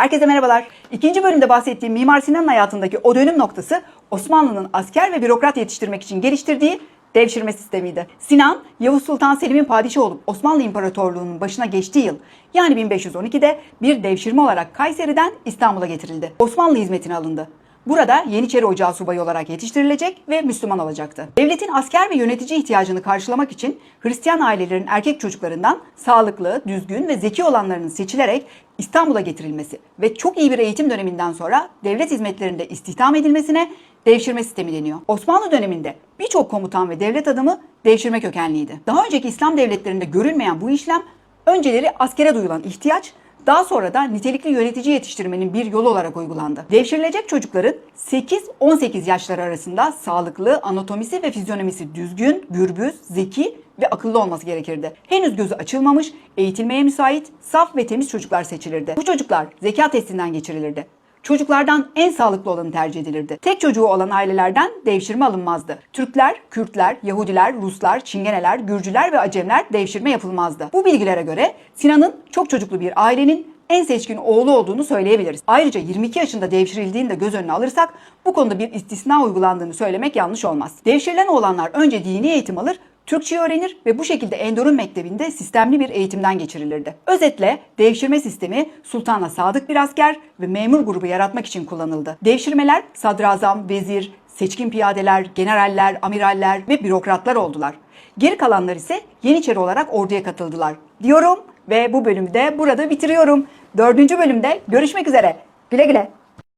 Herkese merhabalar. İkinci bölümde bahsettiğim Mimar Sinan'ın hayatındaki o dönüm noktası Osmanlı'nın asker ve bürokrat yetiştirmek için geliştirdiği devşirme sistemiydi. Sinan, Yavuz Sultan Selim'in padişahı olup Osmanlı İmparatorluğu'nun başına geçtiği yıl yani 1512'de bir devşirme olarak Kayseri'den İstanbul'a getirildi. Osmanlı hizmetine alındı. Burada Yeniçeri Ocağı subayı olarak yetiştirilecek ve Müslüman olacaktı. Devletin asker ve yönetici ihtiyacını karşılamak için Hristiyan ailelerin erkek çocuklarından sağlıklı, düzgün ve zeki olanlarının seçilerek İstanbul'a getirilmesi ve çok iyi bir eğitim döneminden sonra devlet hizmetlerinde istihdam edilmesine devşirme sistemi deniyor. Osmanlı döneminde birçok komutan ve devlet adamı devşirme kökenliydi. Daha önceki İslam devletlerinde görülmeyen bu işlem önceleri askere duyulan ihtiyaç daha sonra da nitelikli yönetici yetiştirmenin bir yolu olarak uygulandı. Devşirilecek çocukların 8-18 yaşları arasında sağlıklı, anatomisi ve fizyonomisi düzgün, gürbüz, zeki ve akıllı olması gerekirdi. Henüz gözü açılmamış, eğitilmeye müsait, saf ve temiz çocuklar seçilirdi. Bu çocuklar zeka testinden geçirilirdi. Çocuklardan en sağlıklı olanı tercih edilirdi. Tek çocuğu olan ailelerden devşirme alınmazdı. Türkler, Kürtler, Yahudiler, Ruslar, Çingeneler, Gürcüler ve Acemler devşirme yapılmazdı. Bu bilgilere göre Sinan'ın çok çocuklu bir ailenin en seçkin oğlu olduğunu söyleyebiliriz. Ayrıca 22 yaşında devşirildiğini de göz önüne alırsak bu konuda bir istisna uygulandığını söylemek yanlış olmaz. Devşirilen oğlanlar önce dini eğitim alır, Türkçe öğrenir ve bu şekilde Endor'un mektebinde sistemli bir eğitimden geçirilirdi. Özetle devşirme sistemi sultana sadık bir asker ve memur grubu yaratmak için kullanıldı. Devşirmeler sadrazam, vezir, seçkin piyadeler, generaller, amiraller ve bürokratlar oldular. Geri kalanlar ise Yeniçeri olarak orduya katıldılar. Diyorum ve bu bölümü de burada bitiriyorum. Dördüncü bölümde görüşmek üzere. Güle güle.